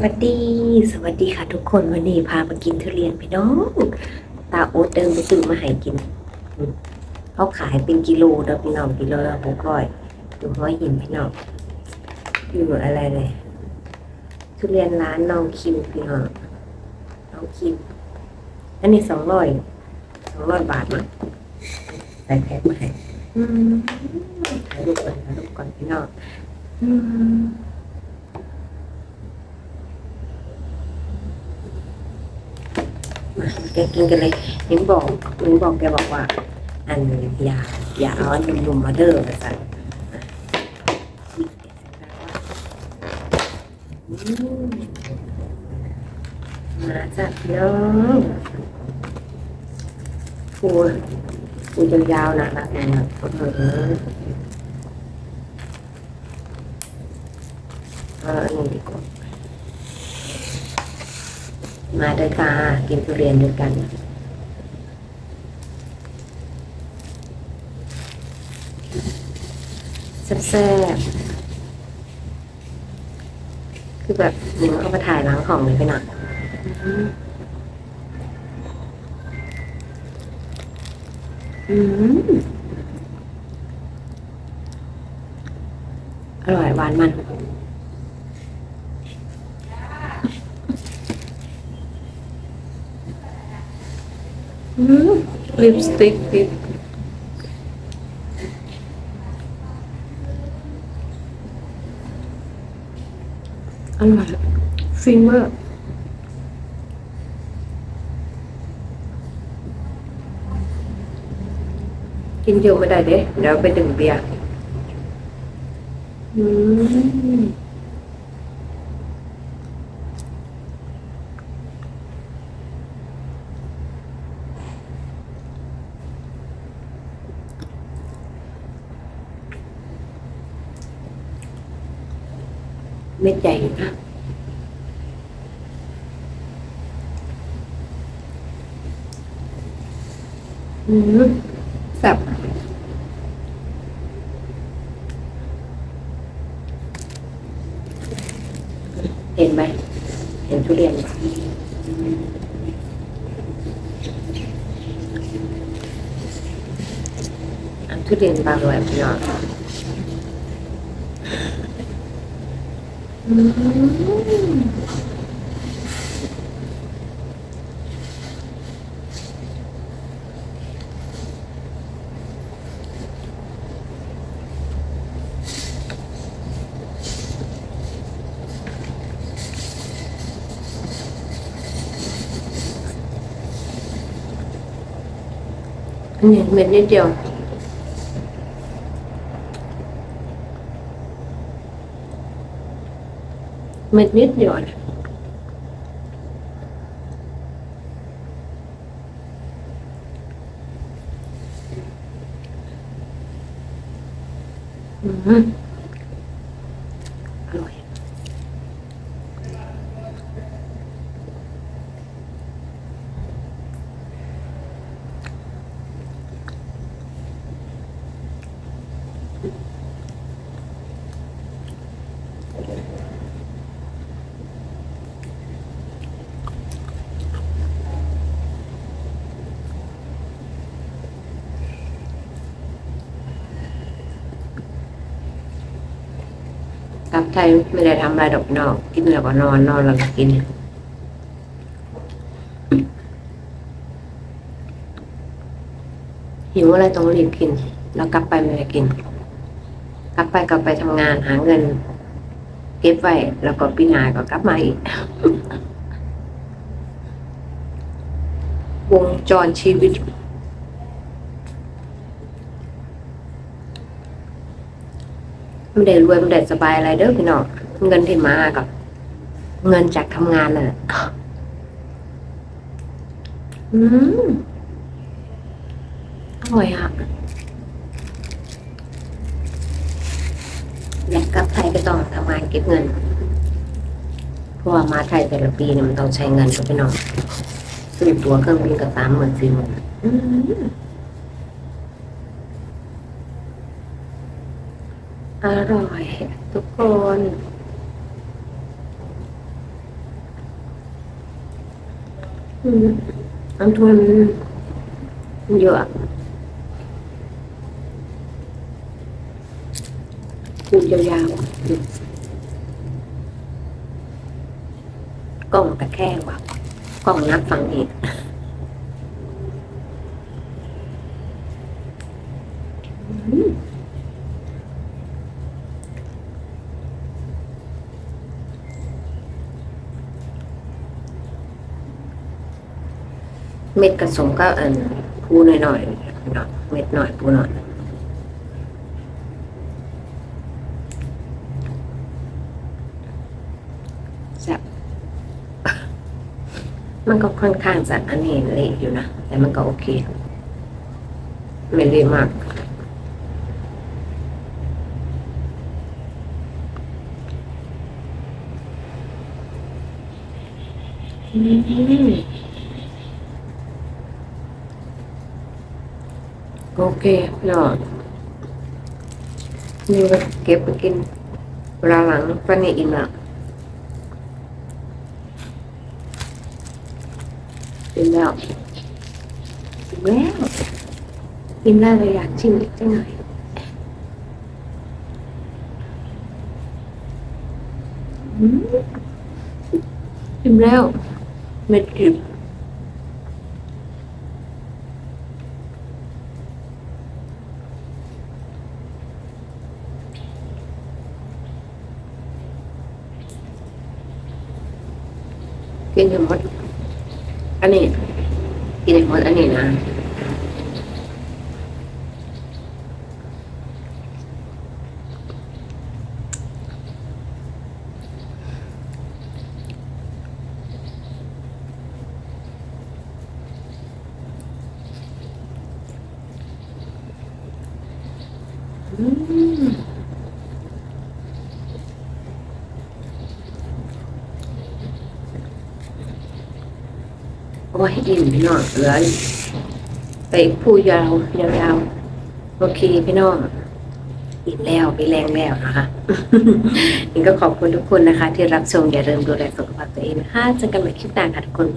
สวัสดี สวัสดีค่ะทุกคนวันนี้พามากินทุเรียนพี่น้อง ตาโอ๊ตเดินไปซื้อมาให้กิน เขาขายเป็นกิโลเด้อพี่น้องกิโลละหกร้อยอยู่ห้อยหินพี่น้องอยู่อะไรเลยทุเรียนร้านน้องคิวพี่น้องน้องคิวอันนี้สองร้อยสองร้อยบาทมั้งใส่แพ็คมาให้ถ่ายรูปก่อนถ่ายรูปก่อนพี่น้องอืม แกกินกันเลยนิ้งบอกนิ้งบอกแกบอกว่า อันอย่าอย่าเอาอันนุ่มๆมาเด้อมาสั่นอืมาจ้ะพี่น้องปูปูยาวๆนะนะนะเออเออันนี้ดีกว่า มาด้วยค่ะกินทุเรียนด้วยกันแซ่บๆคือแบบหนึ่งเอาไปถ่ายล้างของเลยไปหนักอืมอร่อยหวานมัน ลิปสติกลิปอร่อยฟินมากกินเยอะไม่ได้เด้เดี๋ยวไปดื่มเบียร์อืม เม็ดใหญ่นะอืมแซ่บเห็นไหม เห็นทุเรียนไหมอันทุเรียนบางแบบพี่น้อง อืมอัน เม็ดนิดเดียวเม็ดนิดเดียวนะอืม กลับไทยไม่ได้ทำอะไรดอกนอก กินแล้วก็นอนนอนแล้วก็กินหิวอะไรต้องรีบกิน แล้วกลับไปไม่ได้กิน กลับไปกลับไปทำงานหาเงิน เก็บไว้แล้วก็ปีหนาก็กลับมาอีกวงจรชีวิต ไม่ได้รวยไม่ได้สบายอะไรเด้อพี่น้องเงินที่มากับ เงินจากทำงานน่ะอืมอร่อยอะอยากกลับไทยก็ต้องทำงานเก็บเงิน เพราะว่ามาไทยแต่ละปีเนี่ยมันต้องใช้เงินกับพี่น้องซื้อตั๋วเครื่องบินกับสามหมื่นสี่หมื่น อร่อยทุกคนอันทวนเยอะปูยาวๆกล่องตะแคงว่ะกล่องนับฟังเอง เม็ดกระสมก็อันพูหน่อยๆหน่อยเม็ดหน่อยพูหน่อยแซ่บมันก็ค่อนข้างจะอันนี้เละอยู่นะ แต่มันก็โอเค ไม่เละมากอืม โอเคเนาะนี่ก็เก็บไปกินเวลาหลังปันนี้อิ่มละอิ่มแล้วอิ่มแล้วอิ่มแล้วเลยอยากชิมอีกจังหน่อยชิมแล้วเม็ดกริบ กินให้หมด อันนี้ กินให้หมดอันนี้นะอืม อิ่มพี่น้องเหลือไปผู้ยาวยาวๆโอเคพี่น้องอิ่มแล้วไปแรงแล้วนะคะนี่ก็ขอบคุณทุกคนนะคะ ที่รับชมอย่าลืมดูแลสุขภาพตัวเองนะคะเจอกันใหม่คลิปหน้าค่ะทุกคน